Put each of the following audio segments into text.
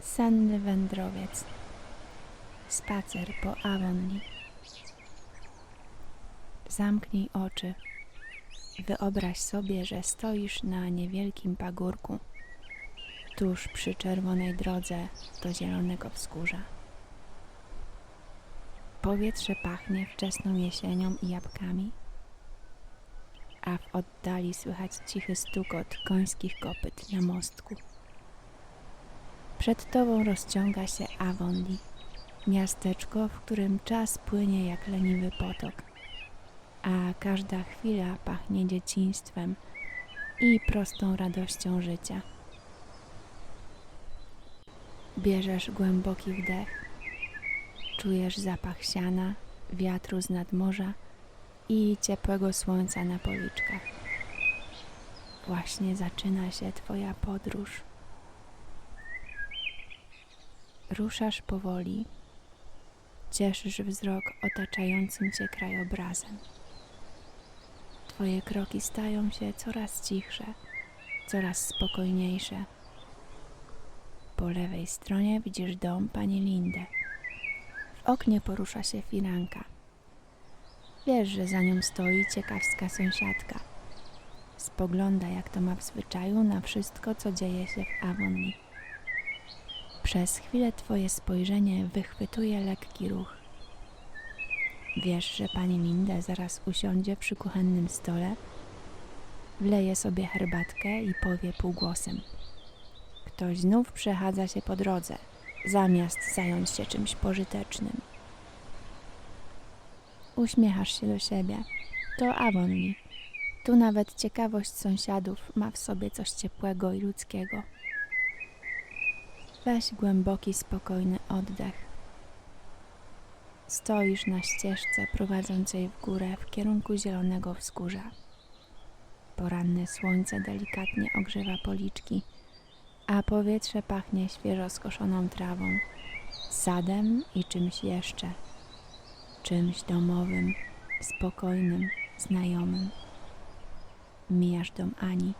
Senny wędrowiec. Spacer po Avonlea. Zamknij oczy. Wyobraź sobie, że stoisz na niewielkim pagórku, tuż przy czerwonej drodze do zielonego wzgórza. Powietrze pachnie wczesną jesienią i jabłkami, a w oddali słychać cichy stukot końskich kopyt na mostku. Przed tobą rozciąga się Avonlea, miasteczko, w którym czas płynie jak leniwy potok, a każda chwila pachnie dzieciństwem i prostą radością życia. Bierzesz głęboki wdech, czujesz zapach siana, wiatru z nadmorza i ciepłego słońca na policzkach. Właśnie zaczyna się Twoja podróż. Ruszasz powoli, cieszysz wzrok otaczającym cię krajobrazem. Twoje kroki stają się coraz cichsze, coraz spokojniejsze. Po lewej stronie widzisz dom pani Lindę. W oknie porusza się firanka. Wiesz, że za nią stoi ciekawska sąsiadka. Spogląda, jak to ma w zwyczaju, na wszystko, co dzieje się w Avonlea. Przez chwilę twoje spojrzenie wychwytuje lekki ruch. Wiesz, że pani Linda zaraz usiądzie przy kuchennym stole, wleje sobie herbatkę i powie półgłosem. Ktoś znów przechadza się po drodze, zamiast zająć się czymś pożytecznym. Uśmiechasz się do siebie. To Avonlea. Tu nawet ciekawość sąsiadów ma w sobie coś ciepłego i ludzkiego. Weź głęboki, spokojny oddech. Stoisz na ścieżce prowadzącej w górę w kierunku zielonego wzgórza. Poranne słońce delikatnie ogrzewa policzki, a powietrze pachnie świeżo skoszoną trawą, sadem i czymś jeszcze. Czymś domowym, spokojnym, znajomym. Mijasz dom Ani.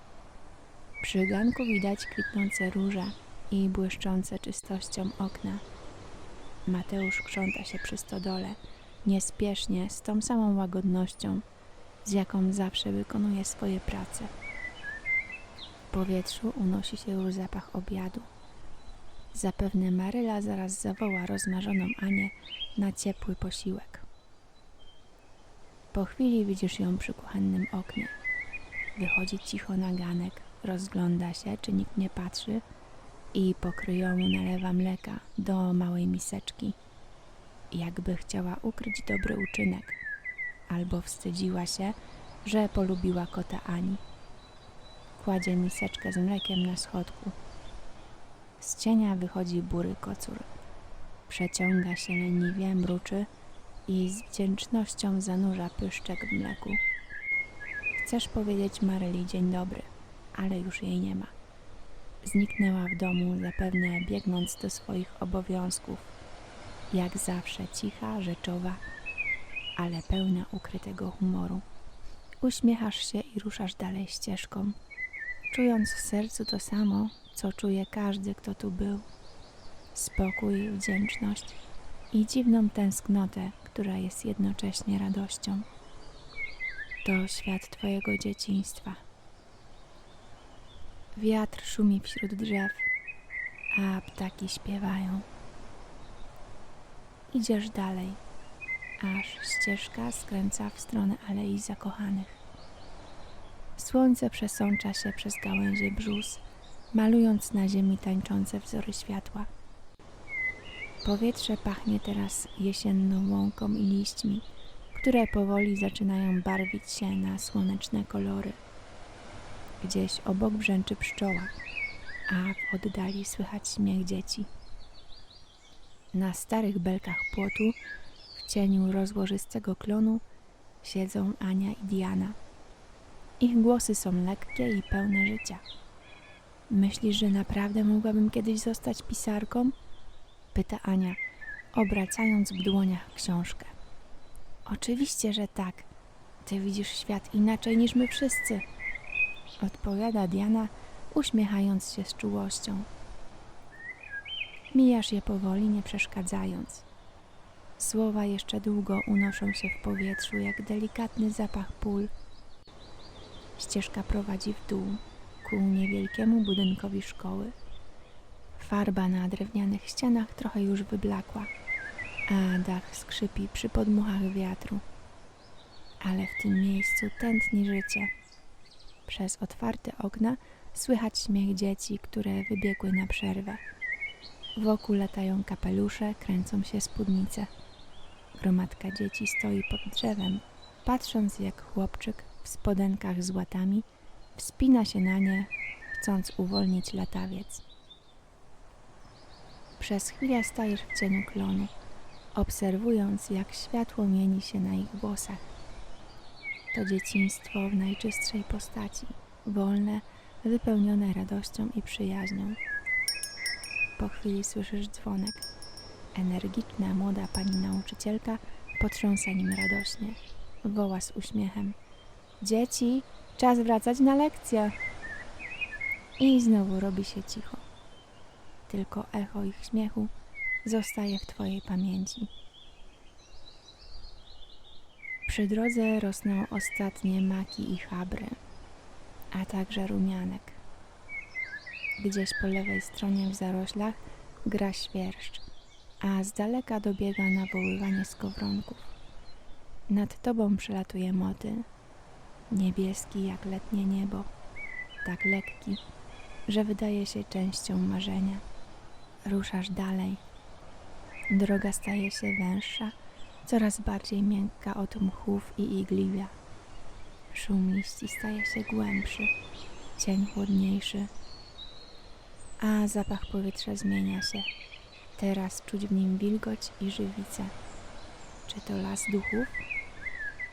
Przy ganku widać kwitnące róże i błyszczące czystością okna. Mateusz krząta się przy stodole, niespiesznie, z tą samą łagodnością, z jaką zawsze wykonuje swoje prace. W powietrzu unosi się już zapach obiadu. Zapewne Maryla zaraz zawoła rozmarzoną Anię na ciepły posiłek. Po chwili widzisz ją przy kuchennym oknie. Wychodzi cicho na ganek, rozgląda się, czy nikt nie patrzy i pokryjomu nalewa mleka do małej miseczki, jakby chciała ukryć dobry uczynek, albo wstydziła się, że polubiła kota Ani. Kładzie miseczkę z mlekiem na schodku. Z cienia wychodzi bury kocur. Przeciąga się leniwie, mruczy i z wdzięcznością zanurza pyszczek w mleku. Chcesz powiedzieć Maryli dzień dobry, ale już jej nie ma. Zniknęła w domu, zapewne biegnąc do swoich obowiązków. Jak zawsze cicha, rzeczowa, ale pełna ukrytego humoru. Uśmiechasz się i ruszasz dalej ścieżką, czując w sercu to samo, co czuje każdy, kto tu był. Spokój, wdzięczność i dziwną tęsknotę, która jest jednocześnie radością. To świat Twojego dzieciństwa. Wiatr szumi wśród drzew, a ptaki śpiewają. Idziesz dalej, aż ścieżka skręca w stronę Alei Zakochanych. Słońce przesącza się przez gałęzie brzus, malując na ziemi tańczące wzory światła. Powietrze pachnie teraz jesienną łąką i liśćmi, które powoli zaczynają barwić się na słoneczne kolory. Gdzieś obok brzęczy pszczoła, a w oddali słychać śmiech dzieci. Na starych belkach płotu, w cieniu rozłożystego klonu, siedzą Ania i Diana. Ich głosy są lekkie i pełne życia. Myślisz, że naprawdę mogłabym kiedyś zostać pisarką? Pyta Ania, obracając w dłoniach książkę. Oczywiście, że tak. Ty widzisz świat inaczej niż my wszyscy, odpowiada Diana, uśmiechając się z czułością. Mijasz je powoli, nie przeszkadzając. Słowa jeszcze długo unoszą się w powietrzu, jak delikatny zapach pól. Ścieżka prowadzi w dół, ku niewielkiemu budynkowi szkoły. Farba na drewnianych ścianach trochę już wyblakła, a dach skrzypi przy podmuchach wiatru. Ale w tym miejscu tętni życie. Przez otwarte okna słychać śmiech dzieci, które wybiegły na przerwę. Wokół latają kapelusze, kręcą się spódnice. Gromadka dzieci stoi pod drzewem, patrząc jak chłopczyk w spodenkach z łatami wspina się na nie, chcąc uwolnić latawiec. Przez chwilę stajesz w cieniu klonu, obserwując jak światło mieni się na ich włosach. To dzieciństwo w najczystszej postaci, wolne, wypełnione radością i przyjaźnią. Po chwili słyszysz dzwonek. Energiczna młoda pani nauczycielka potrząsa nim radośnie. Woła z uśmiechem. Dzieci, czas wracać na lekcję. I znowu robi się cicho. Tylko echo ich śmiechu zostaje w twojej pamięci. Przy drodze rosną ostatnie maki i chabry, a także rumianek. Gdzieś po lewej stronie w zaroślach gra świerszcz, a z daleka dobiega nawoływanie skowronków. Nad tobą przelatuje motyl, niebieski jak letnie niebo, tak lekki, że wydaje się częścią marzenia. Ruszasz dalej. Droga staje się węższa, coraz bardziej miękka od mchów i igliwia. Szum liści staje się głębszy, cień chłodniejszy, a zapach powietrza zmienia się. Teraz czuć w nim wilgoć i żywicę. Czy to las duchów?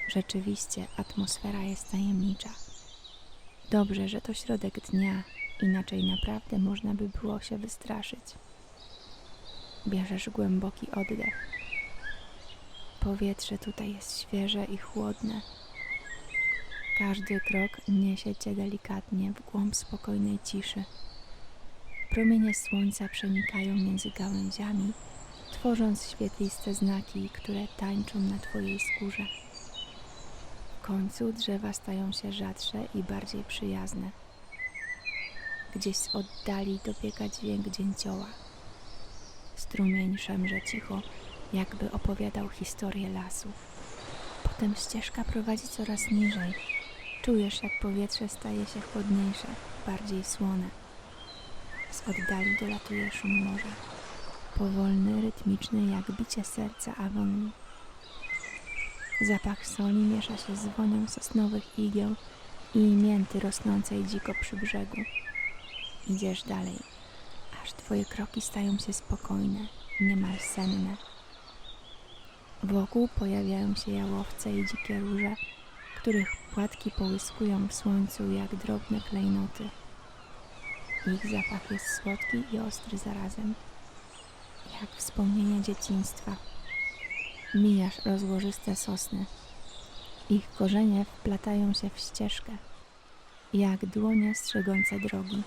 Rzeczywiście atmosfera jest tajemnicza. Dobrze, że to środek dnia, inaczej naprawdę można by było się wystraszyć. Bierzesz głęboki oddech. Powietrze tutaj jest świeże i chłodne. Każdy krok niesie cię delikatnie w głąb spokojnej ciszy. Promienie słońca przenikają między gałęziami, tworząc świetliste znaki, które tańczą na twojej skórze. Końcu drzewa stają się rzadsze i bardziej przyjazne. Gdzieś z oddali dobiega dźwięk dzięcioła. Strumień szemrze cicho, jakby opowiadał historię lasu. Potem ścieżka prowadzi coraz niżej. Czujesz, jak powietrze staje się chłodniejsze, bardziej słone. Z oddali dolatuje szum morza. Powolny, rytmiczny, jak bicie serca Avonii. Zapach soli miesza się z wonią sosnowych igieł i mięty rosnącej dziko przy brzegu. Idziesz dalej, aż twoje kroki stają się spokojne, niemal senne. Wokół pojawiają się jałowce i dzikie róże, których płatki połyskują w słońcu jak drobne klejnoty. Ich zapach jest słodki i ostry zarazem, jak wspomnienie dzieciństwa. Mijasz rozłożyste sosny. Ich korzenie wplatają się w ścieżkę, jak dłonie strzegące drogi.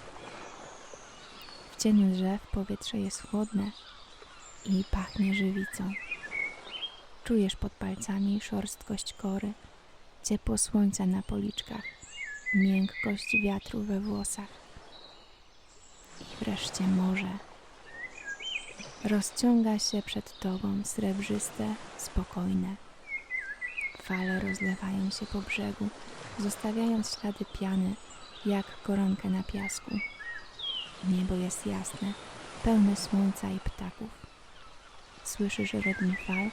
W cieniu drzew powietrze jest chłodne i pachnie żywicą. Czujesz pod palcami szorstkość kory, ciepło słońca na policzkach, miękkość wiatru we włosach i wreszcie morze. Rozciąga się przed tobą srebrzyste, spokojne. Fale rozlewają się po brzegu, zostawiając ślady piany, jak koronkę na piasku. Niebo jest jasne, pełne słońca i ptaków. Słyszysz rytm fal,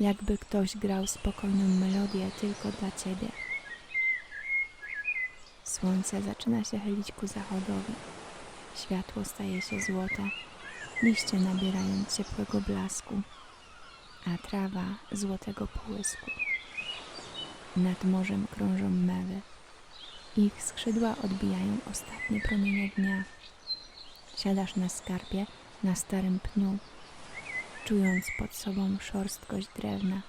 jakby ktoś grał spokojną melodię tylko dla ciebie. Słońce zaczyna się chylić ku zachodowi. Światło staje się złote, liście nabierają ciepłego blasku, a trawa złotego połysku. Nad morzem krążą mewy. Ich skrzydła odbijają ostatnie promienie dnia. Siadasz na skarpie na starym pniu, czując pod sobą szorstkość drewna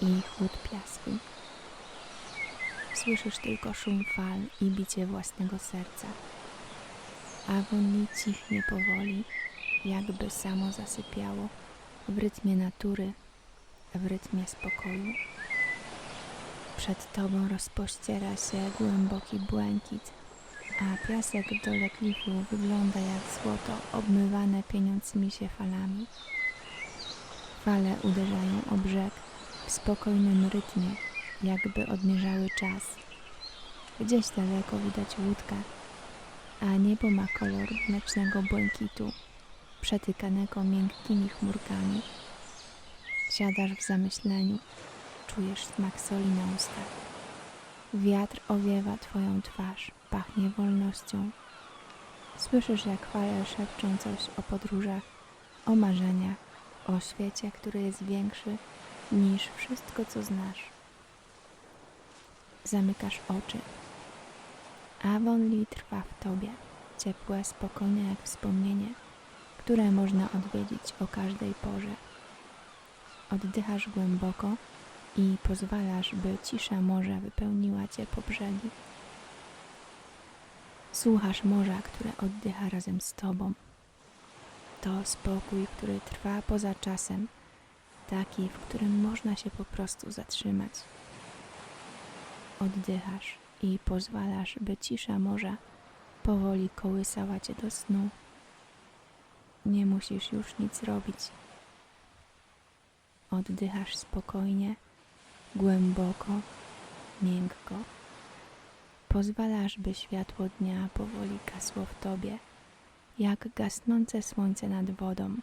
i chłód piasku. słyszysz tylko szum fal i bicie własnego serca. Avonlea cichnie powoli, jakby samo zasypiało, w rytmie natury, w rytmie spokoju. Przed tobą rozpościera się głęboki błękit, a piasek w dole klifu wygląda jak złoto obmywane pieniącymi się falami. Fale uderzają o brzeg w spokojnym rytmie, jakby odmierzały czas. Gdzieś daleko widać łódkę, a niebo ma kolor mlecznego błękitu, przetykanego miękkimi chmurkami. Siadasz w zamyśleniu, czujesz smak soli na ustach. Wiatr owiewa twoją twarz, pachnie wolnością. Słyszysz, jak fale szepczą coś o podróżach, o marzeniach, o świecie, który jest większy niż wszystko, co znasz. Zamykasz oczy. Avonlea trwa w tobie, ciepłe, spokojne jak wspomnienie, które można odwiedzić o każdej porze. Oddychasz głęboko i pozwalasz, by cisza morza wypełniła cię po brzegi. Słuchasz morza, które oddycha razem z tobą. To spokój, który trwa poza czasem, taki, w którym można się po prostu zatrzymać. Oddychasz i pozwalasz, by cisza morza powoli kołysała cię do snu. Nie musisz już nic robić. Oddychasz spokojnie, głęboko, miękko. Pozwalasz, by światło dnia powoli gasło w tobie, jak gasnące słońce nad wodą.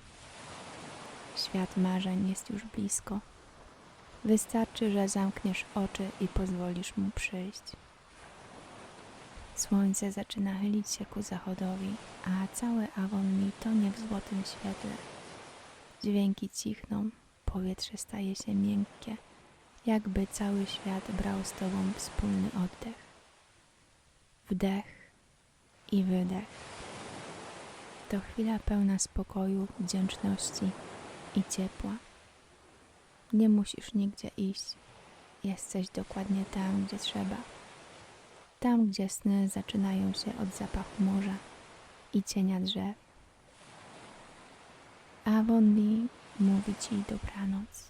Świat marzeń jest już blisko. Wystarczy, że zamkniesz oczy i pozwolisz mu przyjść. Słońce zaczyna chylić się ku zachodowi, a całe Avonlea tonie w złotym świetle. Dźwięki cichną, powietrze staje się miękkie, jakby cały świat brał z tobą wspólny oddech. Wdech i wydech. To chwila pełna spokoju, wdzięczności i ciepła. Nie musisz nigdzie iść. Jesteś dokładnie tam, gdzie trzeba. Tam, gdzie sny zaczynają się od zapachu morza i cienia drzew. Avonlea mówi ci dobranoc.